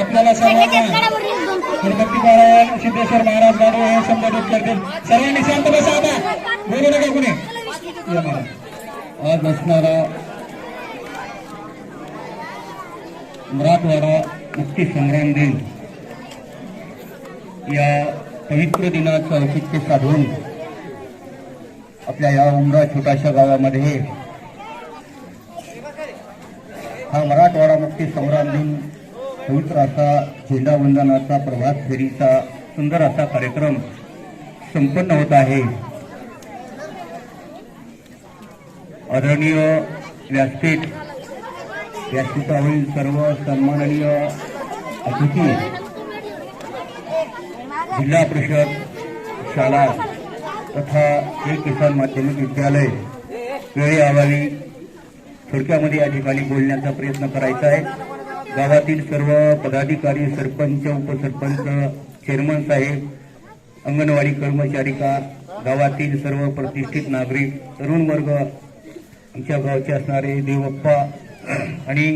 आपल्याला सर्वांना गणपती महाराज सिद्धेश्वर महाराज गाडवे हे संबोधित करतील. सर्वांनी शांत बसा आता. बोलू नका कुणी. आज असणारा मराठवाडा मुक्ती संग्राम दिन या पवित्र दिनाचं औचित्य साधून आपल्या या उमरा छोट्याशा गावामध्ये हा मराठवाडा मुक्ती संग्राम दिन पवित्र असा झेंडावंदनाचा प्रभात फेरीचा सुंदर असा कार्यक्रम संपन्न होत आहे. आदरणीय व्यासपीठ व्यासपीठावरील सर्व सन्माननीय अतिथी जिल्हा परिषद शाळा तथा एक किसान माध्यमिक विद्यालय वेळेअभावी थोडक्यामध्ये या ठिकाणी बोलण्याचा प्रयत्न करायचा आहे. गावातील सर्व पदाधिकारी सरपंच उपसरपंच चेअरमन साहेब अंगणवाडी कर्मचारिका गावातील सर्व प्रतिष्ठित नागरिक तरुण वर्ग आमच्या गावचे असणारे देवप्पा आणि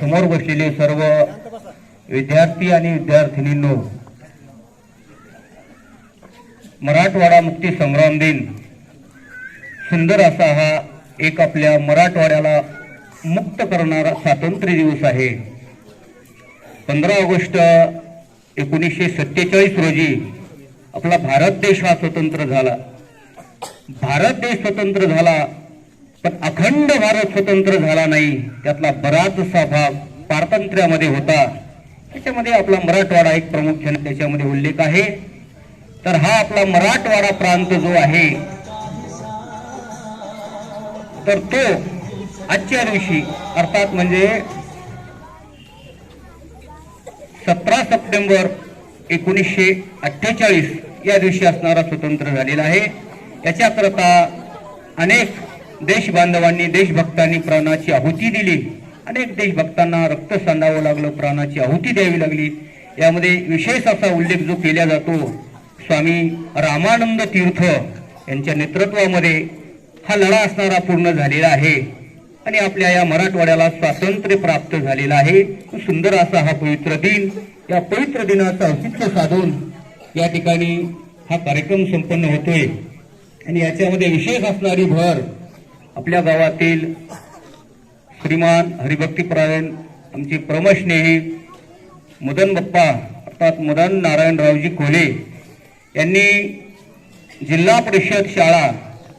समोर बसलेले सर्व विद्यार्थी आणि विद्यार्थिनींनो मराठवाडा मुक्ती संग्राम दिन सुंदर असा हा एक आपल्या मराठवाड्याला मुक्त करणारा स्वातंत्र्य दिवस आहे. पंधरा ऑगस्ट एकोणीसशे सत्तेचाळीस रोजी आपला भारत देश हा स्वतंत्र झाला. भारत देश स्वतंत्र झाला पण अखंड भारत स्वतंत्र झाला नाही. त्यातला बराचसा भाग पारतंत्र्यामध्ये होता. त्याच्यामध्ये आपला मराठवाडा एक प्रामुख्याने त्याच्यामध्ये उल्लेख आहे. तर हा आपला मराठवाडा प्रांत जो आहे तर तो आजच्या दिवशी अर्थात म्हणजे सतरा सप्टेंबर एकोणीसशे अठ्ठेचाळीस या दिवशी असणारा स्वतंत्र झालेला आहे. याच्याकरता अनेक देशबांधवांनी देशभक्तांनी प्राणाची आहुती दिली. अनेक देशभक्तांना रक्त सांडावं लागलं प्राणाची आहुती द्यावी लागली. यामध्ये विशेष असा उल्लेख जो केला जातो स्वामी रामानंद तीर्थ यांच्या नेतृत्वामध्ये हा लढा असणारा पूर्ण झालेला आहे. आणि आपल्या या मराठवाड्याला स्वातंत्र्य प्राप्त झालेलं आहे. सुंदर असा हा पवित्र दिन. या पवित्र दिनाचं औचित्य साधून या ठिकाणी हा कार्यक्रम संपन्न होतोय. आणि याच्यामध्ये विशेष असणारी भर आपल्या गावातील श्रीमान हरिभक्तीपरायण आमचे प्रमस्नेही मदन बाप्पा अर्थात मदन नारायणरावजी कोले यांनी जिल्हा परिषद शाळा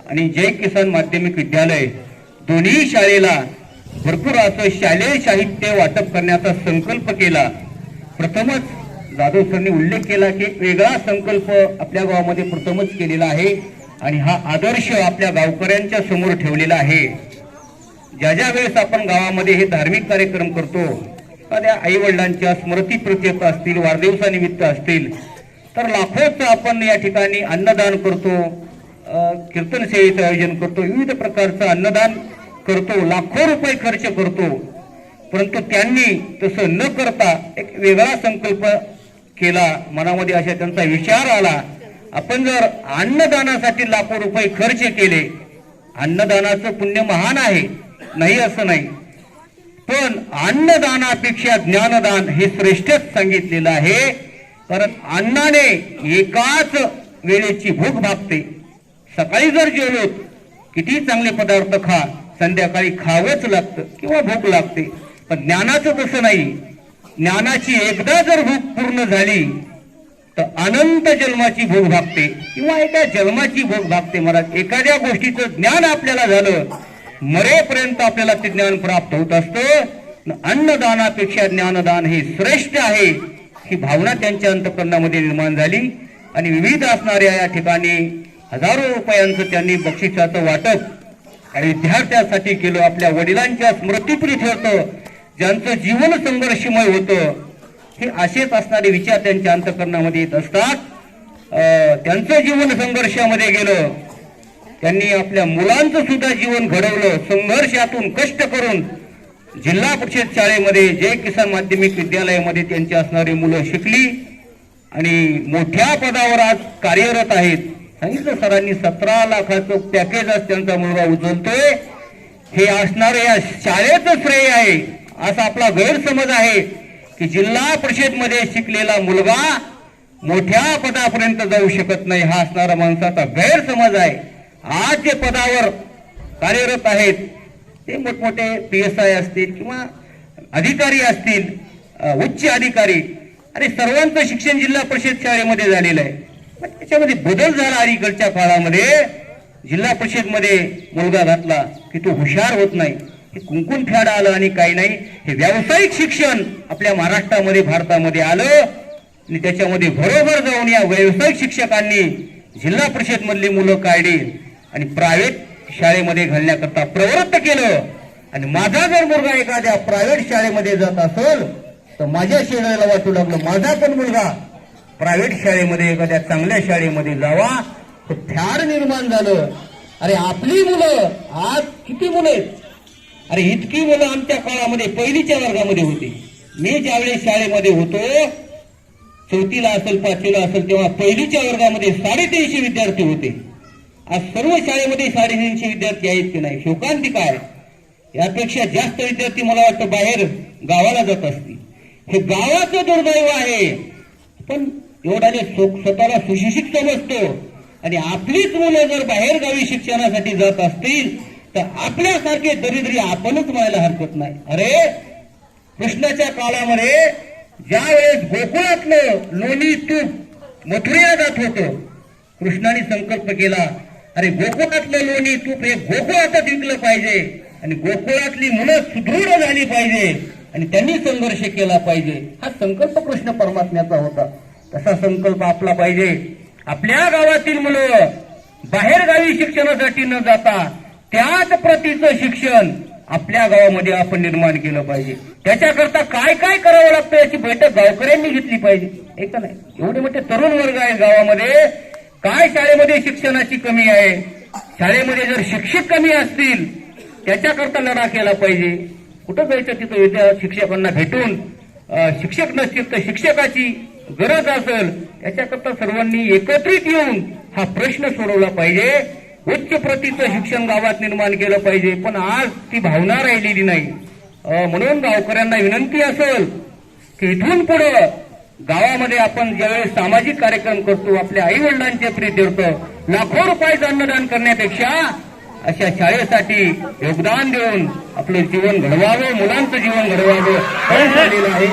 आणि जय किसान माध्यमिक विद्यालय दोन्ही शाळेला भरपूर असं शालेय साहित्य वाटप करण्याचा संकल्प केला. प्रथमच जाधव सरने उल्लेख केला की वेगळा संकल्प आपल्या गावामध्ये प्रथमच केलेला आहे आणि हा आदर्श आपल्या गावकऱ्यांच्या समोर ठेवलेला आहे. ज्या ज्या वेळेस आपण गावामध्ये हे धार्मिक कार्यक्रम करतो एखाद्या आई वडिलांच्या प्रत्येक असतील वाढदिवसानिमित्त असतील तर लाखोचं आपण या ठिकाणी अन्नदान करतो कीर्तन सेवेचं आयोजन करतो विविध प्रकारचं अन्नदान करतो लाखो रुपये खर्च करतो. परंतु त्यांनी तसं न करता एक वेगळा संकल्प केला. मनामध्ये अशा त्यांचा विचार आला. आपण जर अन्नदानासाठी लाखो रुपये खर्च केले अन्नदानाचं पुण्य महान आहे. नाही असं नाही. पण अन्नदानापेक्षा ज्ञानदान हे श्रेष्ठच सांगितलेलं आहे. कारण अन्नाने एकाच वेळेची भूक भागते. सकाळी जर जेवलो किती चांगले पदार्थ खा. संध्याकाळी खावंच लागतं किंवा भूक लागते. पण ज्ञानाचं तसं नाही. ज्ञानाची एकदा जर भूक पूर्ण झाली तर अनंत जन्माची भूक भागते. किंवा एका जन्माची भूक भागते. मला एखाद्या गोष्टीचं ज्ञान आपल्याला झालं मरेपर्यंत आपल्याला ते ज्ञान प्राप्त होत असतं. अन्नदानापेक्षा ज्ञानदान हे श्रेष्ठ आहे. ही भावना त्यांच्या अंतकरणामध्ये निर्माण झाली. आणि विविध असणाऱ्या या ठिकाणी हजारो रुपयांचं त्यांनी बक्षिसाचं वाटप आणि विद्यार्थ्यांसाठी केलं आपल्या वडिलांच्या स्मृतीपुरी ठेवतो ज्यांचं जीवन संघर्षमय होतं. हे असेच असणारे विचार त्यांच्या अंतकरणामध्ये येत असतात. त्यांचं जीवन संघर्षामध्ये गेलं. त्यांनी आपल्या मुलांचं सुद्धा जीवन घडवलं. संघर्षातून कष्ट करून जिल्हा परिषद शाळेमध्ये जय किसान माध्यमिक विद्यालयामध्ये त्यांची असणारी मुलं शिकली. आणि मोठ्या पदावर आज कार्यरत आहेत. सांगितलं सरांनी सतरा लाखाचं पॅकेज आज त्यांचा मुलगा उचलतोय. हे असणारं या शाळेचं श्रेय आहे. असा आपला गैरसमज आहे की जिल्हा परिषदमध्ये शिकलेला मुलगा मोठ्या पदापर्यंत जाऊ शकत नाही. हा असणारा माणसाचा गैरसमज आहे. आज जे पदावर कार्यरत आहेत ते मोठमोठे पी एस आय असतील किंवा अधिकारी असतील उच्च अधिकारी. आणि सर्वांचं शिक्षण जिल्हा परिषद शाळेमध्ये झालेलं आहे. त्याच्यामध्ये बदल झाला अलीकडच्या काळामध्ये. जिल्हा परिषदमध्ये मुलगा घातला की तो हुशार होत नाही. हे कुंकून फॅड आलं आणि काही नाही. हे व्यावसायिक शिक्षण आपल्या महाराष्ट्रामध्ये भारतामध्ये आलं. आणि त्याच्यामध्ये बरोबर जाऊन या व्यावसायिक शिक्षकांनी जिल्हा परिषद मधली मुलं काढली आणि प्रायव्हेट शाळेमध्ये घालण्याकरता प्रवृत्त केलं. आणि माझा जर मुलगा एखाद्या प्रायव्हेट शाळेमध्ये जात असेल तर माझ्या शेजाऱ्याला वाटू लागलं माझा पण मुलगा प्रायव्हेट शाळेमध्ये एखाद्या चांगल्या शाळेमध्ये जावा तर फॅड निर्माण झालं. अरे आपली मुलं आज किती मुलं आहेत? अरे इतकी मुलं आमच्या काळामध्ये पहिलीच्या वर्गामध्ये होती. मी ज्यावेळेस शाळेमध्ये होतो चौथीला असेल पाचवीला असेल तेव्हा पहिलीच्या वर्गामध्ये साडेतीनशे विद्यार्थी होते. आज सर्व शाळेमध्ये साडेतीनशे विद्यार्थी आहेत की नाही? शोकांती काय? यापेक्षा जास्त विद्यार्थी मला वाटतं बाहेर गावाला जात असतील. हे गावाचं दुर्दैव आहे. पण एवढ्याने स्वतःला सुशिक्षित समजतो. आणि आपलीच मुलं जर बाहेर गावी शिक्षणासाठी जात असतील तर आपल्यासारखे दरिद्री आपणच व्हायला हरकत नाही. अरे कृष्णाच्या काळामध्ये ज्या वेळेस गोकुळातलं लोणी तूप मथुरेला जात होतं कृष्णाने संकल्प केला अरे गोकुळातलं लोणी तूप हे गोकुळातच विकलं पाहिजे आणि गोकुळातली मुलं सुदृढ झाली पाहिजे आणि त्यांनी संघर्ष केला पाहिजे. हा संकल्प कृष्ण परमात्म्याचा होता. तसा संकल्प आपला पाहिजे. आपल्या गावातील मुलं बाहेर गावी शिक्षणासाठी न जाता त्याच प्रतीचं शिक्षण आपल्या गावामध्ये आपण निर्माण केलं पाहिजे. त्याच्याकरता काय काय करावं लागतं याची बैठक गावकऱ्यांनी घेतली पाहिजे. ऐका नाही एवढे मोठे तरुण वर्ग आहे गावामध्ये. काय शाळेमध्ये शिक्षणाची कमी आहे? शाळेमध्ये जर शिक्षक कमी असतील त्याच्याकरता लढा केला पाहिजे. कुठं जायचं तिथं शिक्षकांना भेटून शिक्षक नसतील तर शिक्षकाची गरज असेल याच्याकरता सर्वांनी एकत्रित येऊन हा प्रश्न सोडवला पाहिजे. उच्च प्रतीचं शिक्षण गावात निर्माण केलं पाहिजे पण आज ती भावना राहिलेली नाही. म्हणून गावकऱ्यांना विनंती असेल की इथून पुढे गावामध्ये आपण ज्यावेळेस सामाजिक कार्यक्रम करतो आपल्या आई वडिलांचे प्रीत्यर्थ लाखो रुपयाचं अन्नदान करण्यापेक्षा अशा शाळेसाठी योगदान देऊन आपलं जीवन घडवावं मुलांचं जीवन घडवावं आहे.